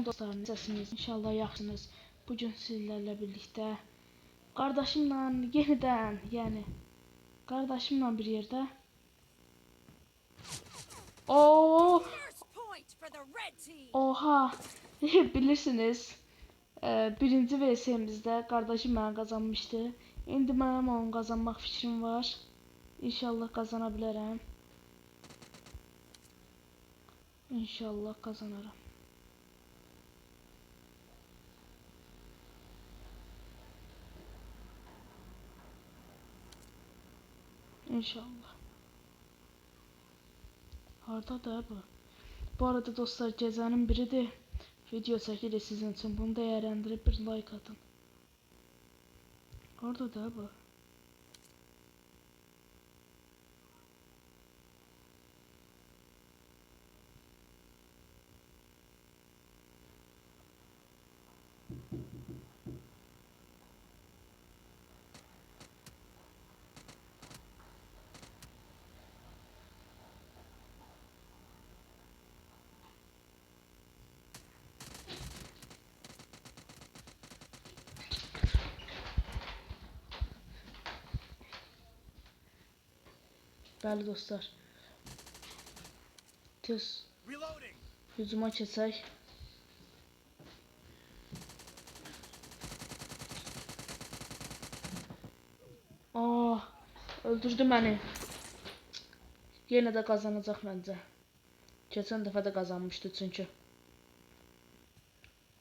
Salam dostlar, necəsiniz? İnşallah yaxşısınız. Bu gün sizlərlə birlikdə qardaşımla yenidən, yəni qardaşımla bir yerdə Oo, oha. Bilirsiniz, e, birinci VS'mizdə qardaşım mənə qazanmışdı. İndi mənim onun qazanmaq fikrim var. İnşallah qazana bilərəm. İnşallah qazanaram. İnşallah. Harda da bu? Bu arada dostlar gecənin biridir. Video çəkirik sizin üçün. Bunu dəyərləndirib bir like atın. Harda da bu? Bəli dostlar. Reloading. hücuma keçək. Aa, öldürdü məni. Yenə də qazanacaq məncə. Keçən dəfə də qazanmışdı çünki.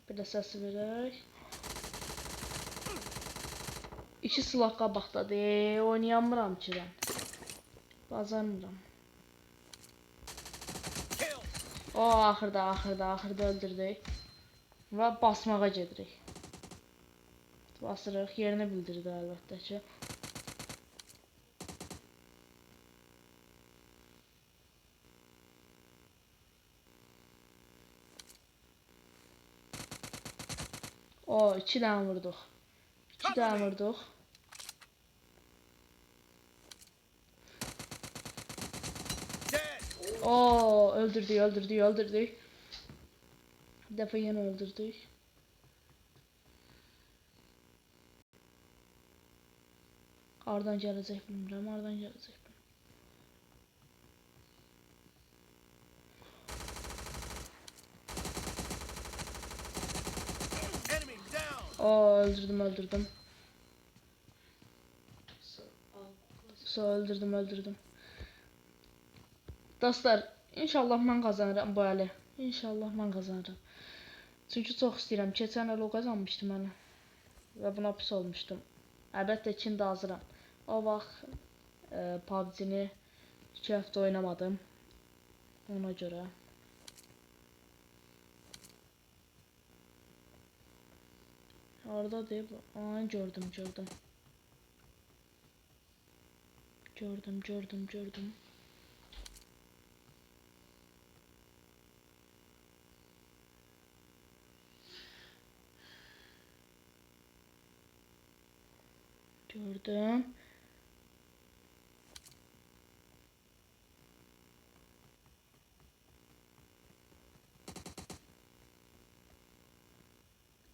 Bir də səs verək. İki silah qabaqdadır. Oynayamıram ki mən. Kill. O axırda, axırda, axırda öldürdük. Və basmağa gedirik. Basırıq, yerini bildirdi əlbəttə ki. O, iki dənə vurduq. İki dənə vurduq. Oo, öldürdük, öldürdük, öldürdük. Bir dəfə yenə öldürdük. Hardan gələcək bilmirəm, hardan gələcək bilmirəm. Oo, öldürdüm, öldürdüm. So, öldürdüm, öldürdüm. Dostlar, inşallah mən qazanıram bu əli. İnşallah mən qazanıram. Çünki çox istəyirəm. Keçən il o qazanmışdı mənə. Və buna pis olmuşdum. Əlbəttə ki, indi hazıram. O vaxt e, PUBG-ni 2 həftə oynamadım. Ona görə. Orada değil. Aa, gördüm, gördüm. Gördüm, gördüm, gördüm. Gördüm.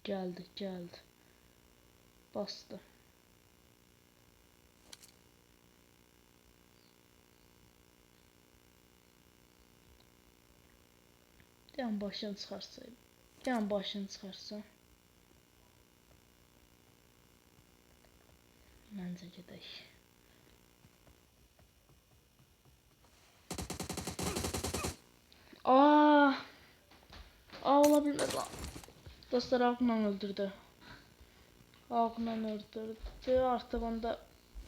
Geldi, geldi. Bastı. Yan başını çıxarsa. Yan başını çıxarsa. Məncə gedək. Aa! Aa ola bilməz lan. Dostlar Akman öldürdü. Akman öldürdü. Artıq onda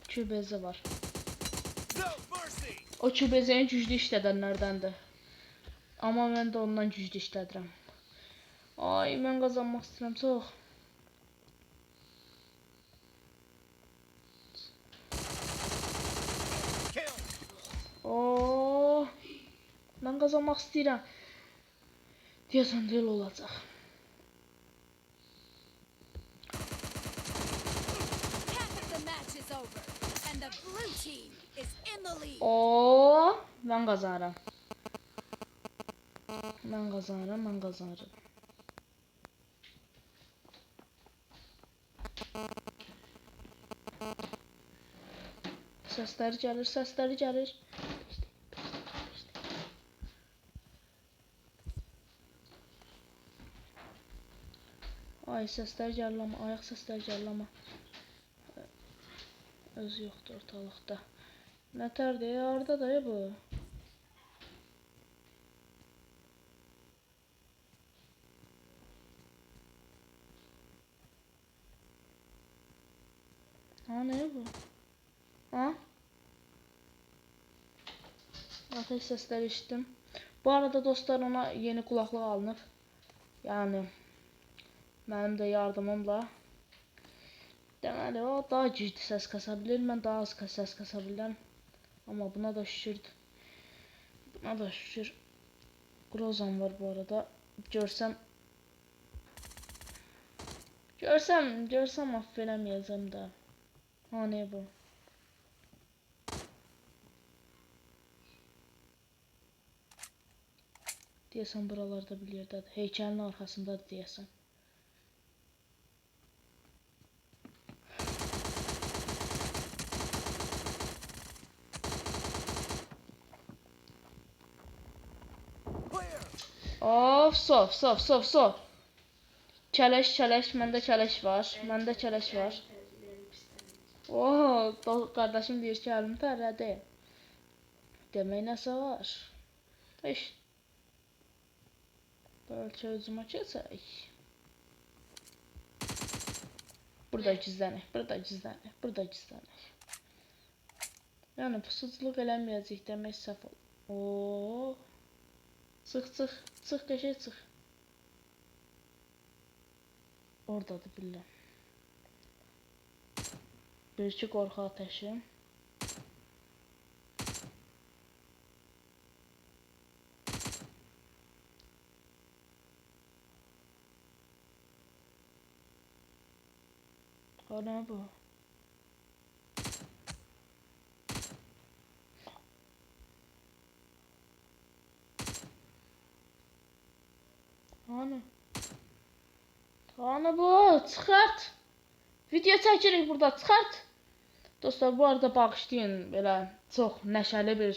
kübezi var. O kübezəni güclü işlədənlərdəndir. Amma mən də ondan güclü işlədirəm. Ay, mən qazanmaq istəyirəm çox. mən qazanmaq istəyirəm. Deyəsən də elə olacaq. O, mən qazanıram. Mən qazanıram, mən qazanıram. Səsləri gəlir, səsləri. Ay səslər amma, ayaq səsləri gəlir amma. Öz yoxdur ortalıqda. Nətərdir ya, orada da bu. Ha ne bu? Ha? Ateş sesleri işittim. Bu arada dostlar ona yeni kulaklık alınıb. Yani benim de yardımımla. Deməli o daha güclü ses kasa bilir, mən daha az ses kasa bilirəm. Amma buna da şükür. Buna da şükür. Grozan var bu arada. Görsəm Görsəm, görsəm aff eləməyəcəm də. Ha ne bu? Deyəsən buralarda bir yerdədir. Heykəlin arxasındadır deyəsən. Of, sov, sov, sov, sov. Kələş, kələş, məndə kələş var. Məndə kələş var. Oo, qardaşım deyir ki, əlimi tərlədi. Demək nəsə var. Eş. Bəlkə özümə keçək. Burada gizlənik, burada gizlənik, burada gizlənik. Yəni pusuculuq eləməyəcək demək səhv ol. Oo. Çıx, çıx, çıx, qəşəng çıx. Oradadır billah. Bir iki qorxu ateşi. Ne bu? Hani bu? Çıkart. Video çəkirik burada, çıxart. Dostlar, bu arada bağışlayın belə çox nəşəli bir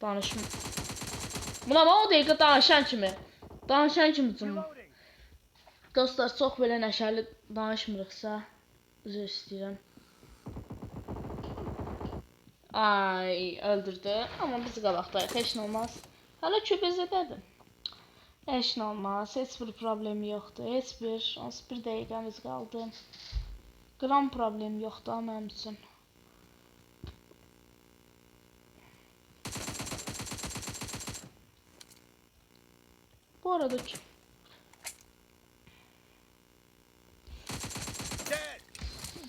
danışma. Buna bax o dəqiqə danışan kimi. Danışan kimi cümlə. Dostlar, çox belə nəşəli danışmırıqsa, üzr istəyirəm. Ay, öldürdü. Amma biz qabaqdayıq, heç nə olmaz. Hələ köpəzədədir. Heç nə olmaz, heç bir problem yoxdur. Heç bir, 11 dəqiqəmiz qaldı. Qram problem yoxdur mənim üçün. Bu arada.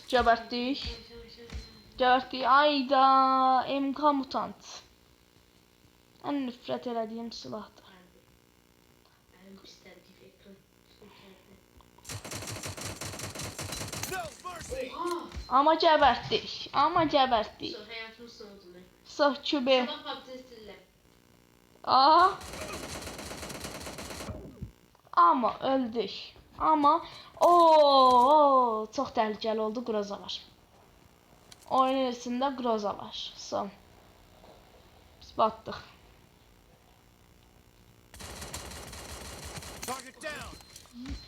Gebertdik. Gebertdik. Ayda MK mutant. En nifret elədiyim silahdır. Mercy. Amma gebertdik. Amma gebertdik. Sonra hayatımın sonunda. Sağ kübü. Sabah Aa. Amma öldük. Amma o çox təhlükəli oldu Groza var. Oyunun içində Groza var. Son. Biz batdıq.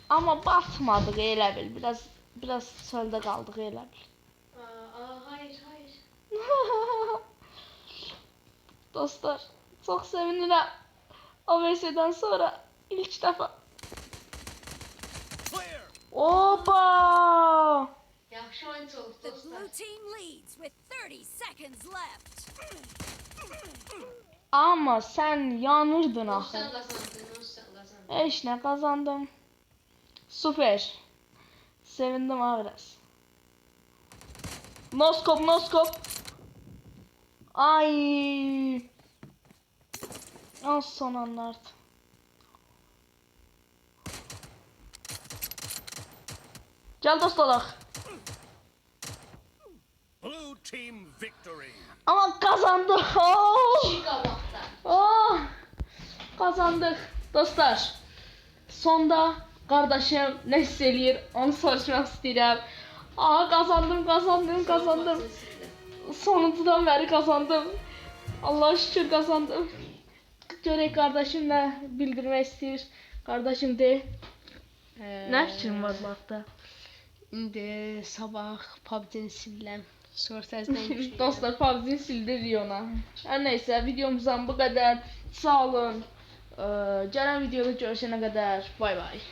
Amma batmadıq elə bil. Biraz biraz qaldıq elə bil. Aa, aa, hayır hayır. Dostlar, çox sevinirəm. OVS-dən sonra ilk dəfə. Clear. Opa! Yaxşı oyun oldu The dostlar. blue team leads with 30 seconds left. Amma sən yanırdın axı. Dostlar kazandın. Heç nə qazandım. Sevindim ha biraz. Noskop, noskop. Ay. Az son anlardı. Gel dostlar. Blue team victory. Ama kazandık. Oh! Oh! Kazandık. Dostlar. Sonda kardeşim ne hiss eləyir onu soruşmaq istəyirəm. Aa kazandım, kazandım, kazandım. sonuncudan bəri qazandım. Allah şükür qazandım. Görək qardaşım nə bildirmək istəyir. Qardaşım de. Nə fikrin var haqda? İndi sabah PUBG-ni sildim. Sonra təzədən. Dostlar PUBG sildi Riona. Hər nəysə videomuzdan bu qədər. Sağ olun. Ee, gələn videoda görüşənə qədər bay bay.